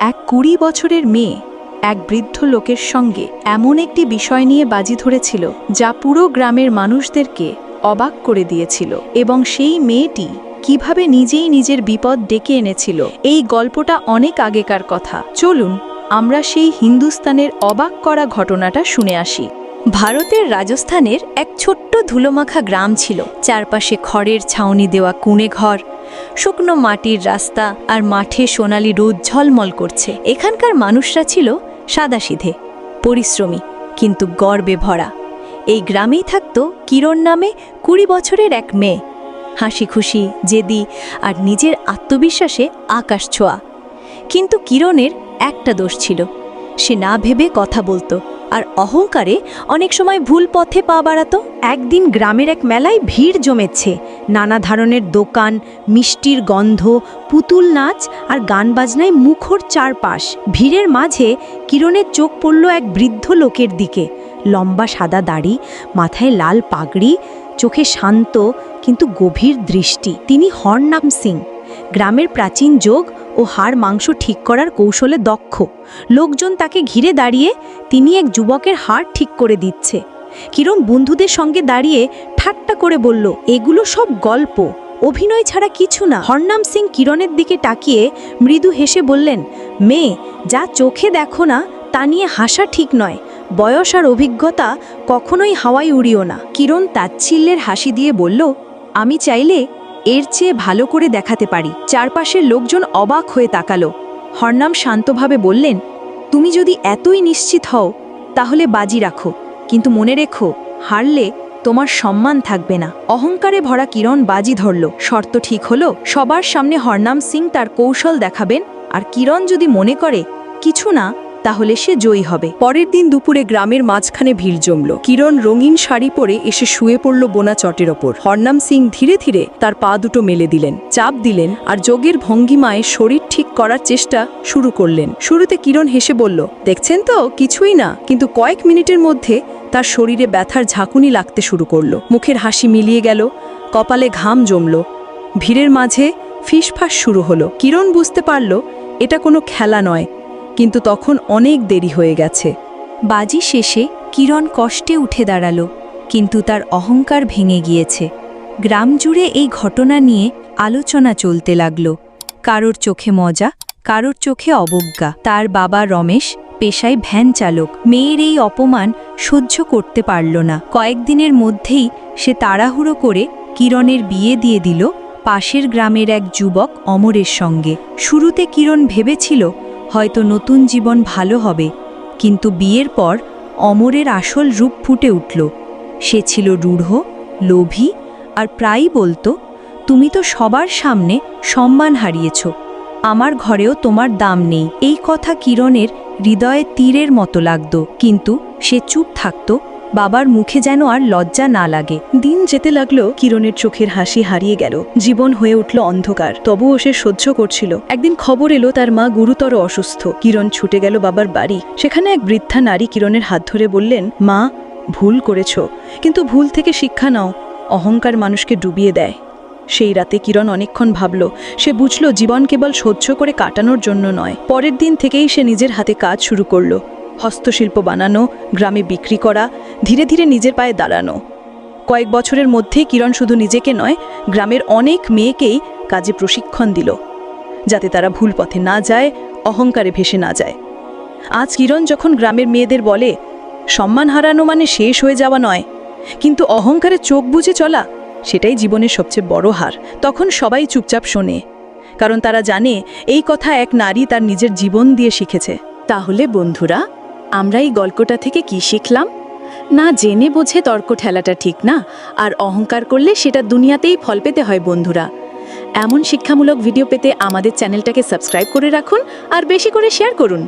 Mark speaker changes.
Speaker 1: এক কুড়ি বছরের মেয়ে, এক বৃদ্ধ লোকের সঙ্গে এমন একটি বিষয় নিয়ে বাজি ধরেছিল, যা পুরো গ্রামের মানুষদেরকে অবাক করে দিয়েছিল এবং সেই মেয়েটি কীভাবে নিজেই নিজের বিপদ ডেকে এনেছিল। এই গল্পটা অনেক আগেকার কথা। চলুন, আমরা সেই হিন্দুস্তানের অবাক করা ঘটনাটা শুনে আসি। ভারতের রাজস্থানের এক ছোট্ট ধুলোমাখা গ্রাম ছিল। চারপাশে খড়ের ছাউনি দেওয়া কুঁড়ে ঘর শুকনো মাটির রাস্তা আর মাঠে সোনালি রোদ ঝলমল করছে। এখানকার মানুষরা ছিল সাদাসিধে, পরিশ্রমী, কিন্তু গর্বে ভরা। এই গ্রামেই থাকত কিরণ নামে কুড়ি বছরের এক মেয়ে। হাসি খুশি জেদি আর নিজের আত্মবিশ্বাসে আকাশ ছোঁয়া। কিন্তু কিরণের একটা দোষ ছিল, সে না ভেবে কথা বলতো। আর অহংকারে অনেক সময় ভুল পথে পা বাড়াতো।
Speaker 2: একদিন গ্রামের এক মেলায় ভিড় জমেছে। নানা ধরনের দোকান, মিষ্টির গন্ধ, পুতুল নাচ আর গান বাজনায় মুখর চারপাশ। ভিড়ের মাঝে কিরণের চোখ পড়ল এক বৃদ্ধ লোকের দিকে। লম্বা সাদা দাড়ি, মাথায় লাল পাগড়ি, চোখে শান্ত কিন্তু গভীর দৃষ্টি। তিনি হরনাম সিং। গ্রামের প্রাচীন যোগ ও হাড় মাংস ঠিক করার কৌশলে দক্ষ। লোকজন তাকে ঘিরে দাঁড়িয়ে তিনি এক যুবকের হাড় ঠিক করে দিচ্ছে। কিরণ বন্ধুদের সঙ্গে দাঁড়িয়ে ঠাট্টা করে বলল, এগুলো সব গল্প। অভিনয় ছাড়া কিছু না। হরনাম সিং কিরণের দিকে তাকিয়ে মৃদু হেসে বললেন, মেয়ে, যা চোখে দেখো না, তা নিয়ে হাসা ঠিক নয়। বয়স আর অভিজ্ঞতা কখনোই হাওয়ায় উড়িও না। কিরণ তাচ্ছিল্যের হাসি দিয়ে বলল, আমি চাইলে এর চেয়ে ভালো করে দেখাতে পারি। চারপাশের লোকজন অবাক হয়ে তাকালো। হরনাম শান্তভাবে বললেন, তুমি যদি এতই নিশ্চিত হও, তাহলে বাজি রাখো। কিন্তু মনে রেখো, হারলে তোমার সম্মান থাকবে না। অহংকারে ভরা কিরণ বাজি ধরল। শর্ত ঠিক হলো, সবার সামনে হরনাম সিং তার কৌশল দেখাবেন, আর কিরণ যদি মনে করে, কিছু না তাহলে সে জয়ী হবে।
Speaker 1: পরের দিন দুপুরে গ্রামের মাঝখানে ভিড় জমল। কিরণ রঙিন শাড়ি পরে এসে শুয়ে পড়ল বোনা চটের ওপর। হরনাম সিং ধীরে ধীরে তার পা দুটো মেলে দিলেন, চাপ দিলেন আর যোগের ভঙ্গিমায় শরীর ঠিক করার চেষ্টা শুরু করলেন। শুরুতে কিরণ হেসে বলল, দেখছেন তো, কিছুই না। কিন্তু কয়েক মিনিটের মধ্যে তার শরীরে ব্যথার ঝাঁকুনি লাগতে শুরু করল। মুখের হাসি মিলিয়ে গেল, কপালে ঘাম জমল। ভিড়ের মাঝে ফিসফাস শুরু হলো। কিরণ বুঝতে পারল, এটা কোনো খেলা নয়। কিন্তু তখন অনেক দেরি হয়ে গেছে। বাজি শেষে কিরণ কষ্টে উঠে দাঁড়াল, কিন্তু তার অহংকার ভেঙে গিয়েছে। গ্রাম জুড়ে এই ঘটনা নিয়ে আলোচনা চলতে লাগল। কারোর চোখে মজা, কারোর চোখে অবজ্ঞা। তার বাবা রমেশ, পেশায় ভ্যান চালক। মেয়ের এই অপমান সহ্য করতে পারল না। কয়েকদিনের মধ্যেই সে তাড়াহুড়ো করে কিরণের বিয়ে দিয়ে দিল পাশের গ্রামের এক যুবক অমরের সঙ্গে। শুরুতে কিরণ ভেবেছিল হয়তো নতুন জীবন ভালো হবে, কিন্তু বিয়ের পর অমরের আসল রূপ ফুটে উঠল। সে ছিল রূঢ়, লোভী আর প্রায়ই বলতো, তুমি তো সবার সামনে সম্মান হারিয়েছ, আমার ঘরেও তোমার দাম নেই। এই কথা কিরণের হৃদয়ে তীরের মতো লাগত, কিন্তু সে চুপ থাকত বাবার মুখে যেন আর লজ্জা না লাগে। দিন যেতে লাগল, কিরণের চোখের হাসি হারিয়ে গেল। জীবন হয়ে উঠল অন্ধকার। তবুও সে সহ্য করছিল। একদিন খবর এলো, তার মা গুরুতর অসুস্থ। কিরণ ছুটে গেল বাবার বাড়ি। সেখানে এক বৃদ্ধা নারী কিরণের হাত ধরে বললেন, মা, ভুল করেছ। কিন্তু ভুল থেকে শিক্ষা নাও। অহংকার মানুষকে ডুবিয়ে দেয়। সেই রাতে কিরণ অনেকক্ষণ ভাবল, সে বুঝল জীবন কেবল সহ্য করে কাটানোর জন্য নয়। পরের দিন থেকেই সে নিজের হাতে কাজ শুরু করল। হস্তশিল্প বানানো, গ্রামে বিক্রি করা, ধীরে ধীরে নিজের পায়ে দাঁড়ানো। কয়েক বছরের মধ্যেই কিরণ শুধু নিজেকে নয়, গ্রামের অনেক মেয়েকেই কাজে প্রশিক্ষণ দিল, যাতে তারা ভুল পথে না যায়, অহংকারে ভেসে না যায়। আজ কিরণ যখন গ্রামের মেয়েদের বলে, সম্মান হারানো মানে শেষ হয়ে যাওয়া নয়, কিন্তু অহংকারে চোখ বুঝে চলা, সেটাই জীবনের সবচেয়ে বড় হার। তখন সবাই চুপচাপ শোনে, কারণ তারা জানে, এই কথা এক নারী তার নিজের জীবন দিয়ে শিখেছে। তাহলে বন্ধুরা আমরা এই গল্পটা থেকে কি শিখলাম? না জেনে বোঝে তর্ক ঠেলাটা ঠিক না, আর অহংকার করলে সেটা দুনিয়াতেই ফল পেতে হয় বন্ধুরা। এমন শিক্ষামূলক ভিডিও পেতে আমাদের চ্যানেলটাকে সাবস্ক্রাইব করে রাখুন আর বেশি করে শেয়ার করুন।